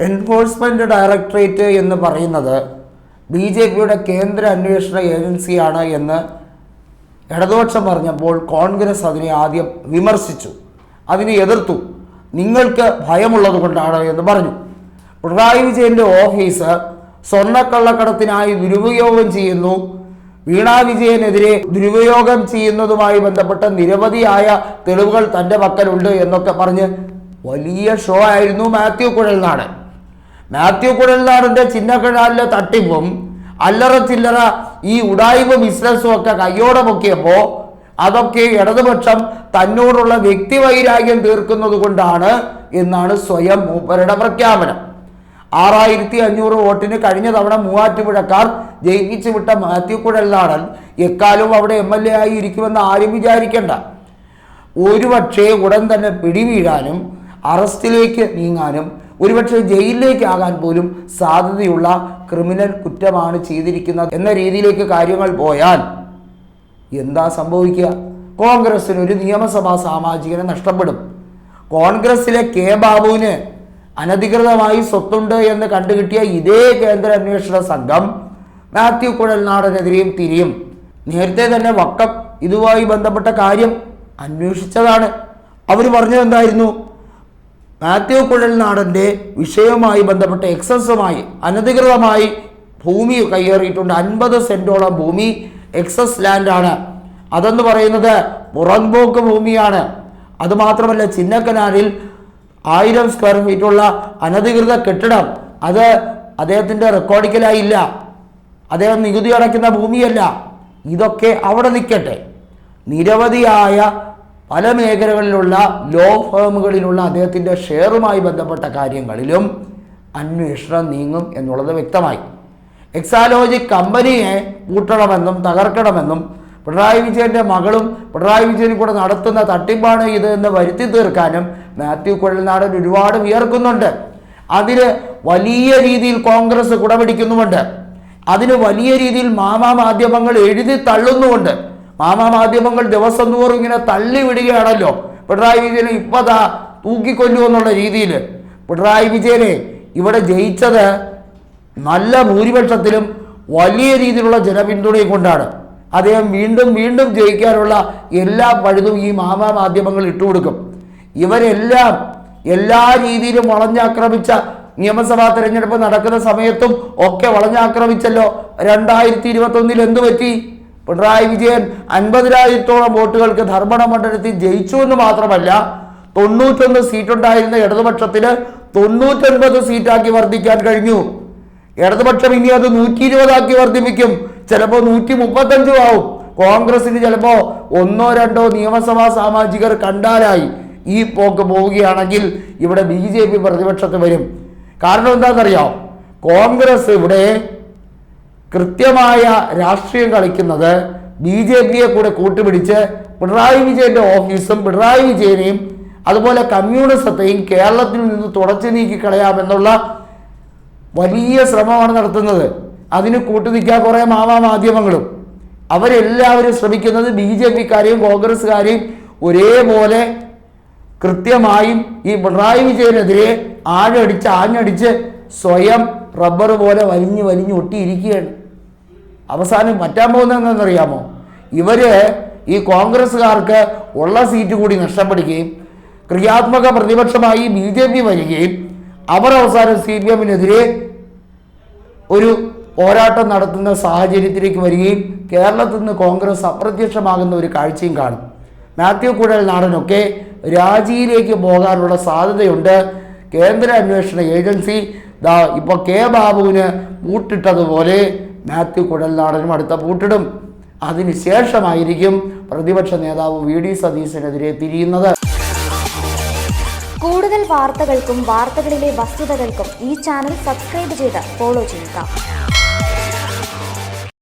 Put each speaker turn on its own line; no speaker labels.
Enforcement directorate എന്ന് പറയുന്നത് B J പിയുടെ കേന്ദ്ര അന്വേഷണ ഏജൻസിയാണ് എന്ന് ഇടതുപക്ഷം പറഞ്ഞപ്പോൾ കോൺഗ്രസ് അതിനെ ആദ്യം വിമർശിച്ചു. അതിനെ എതിർത്തു. നിങ്ങൾക്ക് ഭയമുള്ളത് കൊണ്ടാണ് എന്ന് പറഞ്ഞു. പിണറായി വിജയന്റെ ഓഫീസ് സ്വർണക്കള്ളക്കടത്തിനായി ദുരുപയോഗം ചെയ്യുന്നു. വീണ വിജയനെതിരെ ദുരുപയോഗം ചെയ്യുന്നതുമായി ബന്ധപ്പെട്ട നിരവധിയായ തെളിവുകൾ തന്റെ പക്കലുണ്ട് എന്നൊക്കെ പറഞ്ഞ് വലിയ ഷോ ആയിരുന്നു മാത്യു കുഴൽനാടൻ. മാത്യു കുഴൽനാടിന്റെ ചിന്നക്കിഴാലിലെ തട്ടിപ്പും അല്ലറ ചില്ലറ ഈ ഉടായ്പ ബിസിനസ്സും ഒക്കെ കയ്യോടെ പൊക്കിയപ്പോൾ അതൊക്കെ ഇടതുപക്ഷം തന്നോടുള്ള വ്യക്തിവൈരാഗ്യം തീർക്കുന്നത് കൊണ്ടാണ് എന്നാണ് സ്വയം മൂപ്പരുടെ പ്രഖ്യാപനം. ആറായിരത്തി അഞ്ഞൂറ് വോട്ടിന് കഴിഞ്ഞ തവണ മൂവാറ്റുപുഴക്കാർ ജയിപ്പിച്ചു വിട്ട മാത്യു കുഴൽനാടൻ എക്കാലവും അവിടെ എം എൽ എ ആയി ഇരിക്കുമെന്ന് ആരും വിചാരിക്കണ്ട. ഒരുപക്ഷെ ഉടൻ തന്നെ പിടിവീഴാനും അറസ്റ്റിലേക്ക് നീങ്ങാനും ഒരുപക്ഷെ ജയിലിലേക്കാകാൻ പോലും സാധ്യതയുള്ള ക്രിമിനൽ കുറ്റമാണ് ചെയ്തിരിക്കുന്നത് എന്ന രീതിയിലേക്ക് കാര്യങ്ങൾ പോയാൽ എന്താ സംഭവിക്കുക? കോൺഗ്രസിന് ഒരു നിയമസഭാ സാമാജികനെ നഷ്ടപ്പെടും. കോൺഗ്രസ്സിലെ കെ ബാബുവിന് അനധികൃതമായി സ്വത്തുണ്ട് എന്ന് കണ്ടുകിട്ടിയ ഇതേ കേന്ദ്ര അന്വേഷണ സംഘം മാത്യു കുഴൽനാടനെതിരെയും തിരിയും. നേരത്തെ തന്നെ വക്കം ഇതുമായി ബന്ധപ്പെട്ട കാര്യം അന്വേഷിച്ചതാണ്. അവർ പറഞ്ഞത് എന്തായിരുന്നു മാത്യു കുഴൽനാടന്റെ വിഷയവുമായി ബന്ധപ്പെട്ട എക്സസുമായി അനധികൃതമായി ഭൂമി കയ്യേറിയിട്ടുണ്ട്. അൻപത് സെന്റോളം ഭൂമി എക്സസ് ലാൻഡാണ്. അതെന്ന് പറയുന്നത് പുറംപോക്ക് ഭൂമിയാണ്. അതുമാത്രമല്ല ചിന്നക്കനാലിൽ ആയിരം സ്ക്വയർ ഫീറ്റുള്ള അനധികൃത കെട്ടിടം. അത് അദ്ദേഹത്തിന്റെ റെക്കോർഡിക്കലായില്ല. അദ്ദേഹം നികുതി അടയ്ക്കുന്ന ഭൂമിയല്ല. ഇതൊക്കെ അവിടെ നിൽക്കട്ടെ. നിരവധിയായ പല മേഖലകളിലുള്ള ലോ ഫേമുകളിലുള്ള അദ്ദേഹത്തിന്റെ ഷെയറുമായി ബന്ധപ്പെട്ട കാര്യങ്ങളിലും അന്വേഷണം നീങ്ങും എന്നുള്ളത് വ്യക്തമായി. എക്സാലോജിക് കമ്പനിയെ പൂട്ടണമെന്നും തകർക്കണമെന്നും പിണറായി വിജയന്റെ മകളും പിണറായി വിജയനും കൂടെ നടത്തുന്ന തട്ടിപ്പാണ് ഇത് എന്ന് വരുത്തി തീർക്കാനും മാത്യു കുഴൽനാടൻ ഒരുപാട് വിയർക്കുന്നുണ്ട്. അതിന് വലിയ രീതിയിൽ കോൺഗ്രസ് കുടപിടിക്കുന്നുമുണ്ട്. അതിന് വലിയ രീതിയിൽ മാമാ മാധ്യമങ്ങൾ എഴുതി തള്ളുന്നുമുണ്ട്. മാമാ മാധ്യമങ്ങൾ ദിവസം തോറും ഇങ്ങനെ തള്ളി വിടുകയാണല്ലോ. പിണറായി വിജയനെ ഇപ്പതാ തൂക്കിക്കൊല്ലു എന്നുള്ള രീതിയിൽ പിണറായി വിജയനെ ഇവിടെ ജയിച്ചത് നല്ല ഭൂരിപക്ഷത്തിലും വലിയ രീതിയിലുള്ള ജനപിന്തുണയും കൊണ്ടാണ്. അദ്ദേഹം വീണ്ടും വീണ്ടും ജയിക്കാനുള്ള എല്ലാ പഴുതും ഈ മാമാ മാധ്യമങ്ങൾ ഇട്ടുകൊടുക്കും ഇവരെല്ലാം എല്ലാ രീതിയിലും വളഞ്ഞാക്രമിച്ച നിയമസഭാ തെരഞ്ഞെടുപ്പ് നടക്കുന്ന സമയത്തും ഒക്കെ വളഞ്ഞാക്രമിച്ചല്ലോ. രണ്ടായിരത്തി ഇരുപത്തി ഒന്നിൽ എന്തു പറ്റി പിണറായി വിജയൻ അൻപതിനായിരത്തോളം വോട്ടുകൾക്ക് ധർമ്മട മണ്ഡലത്തിൽ ജയിച്ചു എന്ന് മാത്രമല്ല തൊണ്ണൂറ്റൊന്ന് സീറ്റുണ്ടായിരുന്ന ഇടതുപക്ഷത്തിന് തൊണ്ണൂറ്റൊൻപത് സീറ്റാക്കി വർദ്ധിക്കാൻ കഴിഞ്ഞു. ഇടതുപക്ഷം ഇനി അത് നൂറ്റി ഇരുപതാക്കി വർദ്ധിപ്പിക്കും. ചിലപ്പോൾ നൂറ്റി മുപ്പത്തഞ്ചും ആവും. കോൺഗ്രസിന് ചിലപ്പോൾ ഒന്നോ രണ്ടോ നിയമസഭാ സാമാജികർ കണ്ടാലായി ഈ പോക്ക് പോവുകയാണെങ്കിൽ ഇവിടെ ബി ജെ പി പ്രതിപക്ഷത്ത് വരും. കാരണം എന്താണെന്നറിയാം? കോൺഗ്രസ് ഇവിടെ കൃത്യമായ രാഷ്ട്രീയം കളിക്കുന്നത് ബി ജെ പിയെ കൂടെ കൂട്ടുപിടിച്ച് പിണറായി വിജയന്റെ ഓഫീസും പിണറായി വിജയനെയും അതുപോലെ കമ്മ്യൂണിസത്തെയും കേരളത്തിൽ നിന്ന് തുടച്ചു നീക്കി കളയാമെന്നുള്ള വലിയ ശ്രമമാണ് നടത്തുന്നത്. അതിന് കൂട്ടുനിൽക്കാൻ കുറേ മാമാ മാധ്യമങ്ങളും. അവരെല്ലാവരും ശ്രമിക്കുന്നത് ബി ജെ പിക്കാരെയും കോൺഗ്രസ്സുകാരെയും ഒരേപോലെ കൃത്യമായും ഈ പിണറായി വിജയനെതിരെ ആഴടിച്ച് ആഞ്ഞടിച്ച് സ്വയം റബ്ബർ പോലെ വലിഞ്ഞ് വലിഞ്ഞ് ഒട്ടിയിരിക്കുകയാണ്. അവസാനം പറ്റാൻ പോകുന്നതെന്നറിയാമോ ഇവർ ഈ കോൺഗ്രസ്സുകാർക്ക് ഉള്ള സീറ്റ് കൂടി നഷ്ടപ്പെടുകയും ക്രിയാത്മക പ്രതിപക്ഷമായി ബി ജെ പി വരികയും അവർ അവസാനം സി പി എമ്മിനെതിരെ ഒരു പോരാട്ടം നടത്തുന്ന സാഹചര്യത്തിലേക്ക് വരികയും കേരളത്തിൽ നിന്ന് കോൺഗ്രസ് അപ്രത്യക്ഷമാകുന്ന ഒരു കാഴ്ചയും കാണും. മാത്യു കുഴൽ നാടനൊക്കെ രാജിയിലേക്ക് പോകാനുള്ള സാധ്യതയുണ്ട്. കേന്ദ്ര അന്വേഷണ ഏജൻസി ദാ ഇപ്പോൾ കെ ബാബുവിന് പൂട്ടിട്ടതുപോലെ മാത്യു കുഴൽനാടനും അടുത്ത പൂട്ടിടും. അതിനുശേഷമായിരിക്കും പ്രതിപക്ഷ നേതാവ് വി ഡി സതീശനെതിരെ തിരിയുന്നത്.
കൂടുതൽ വാർത്തകൾക്കും വാർത്തകളിലെ വസ്തുതകൾക്കും ഈ ചാനൽ സബ്സ്ക്രൈബ് ചെയ്ത് ഫോളോ ചെയ്യുക.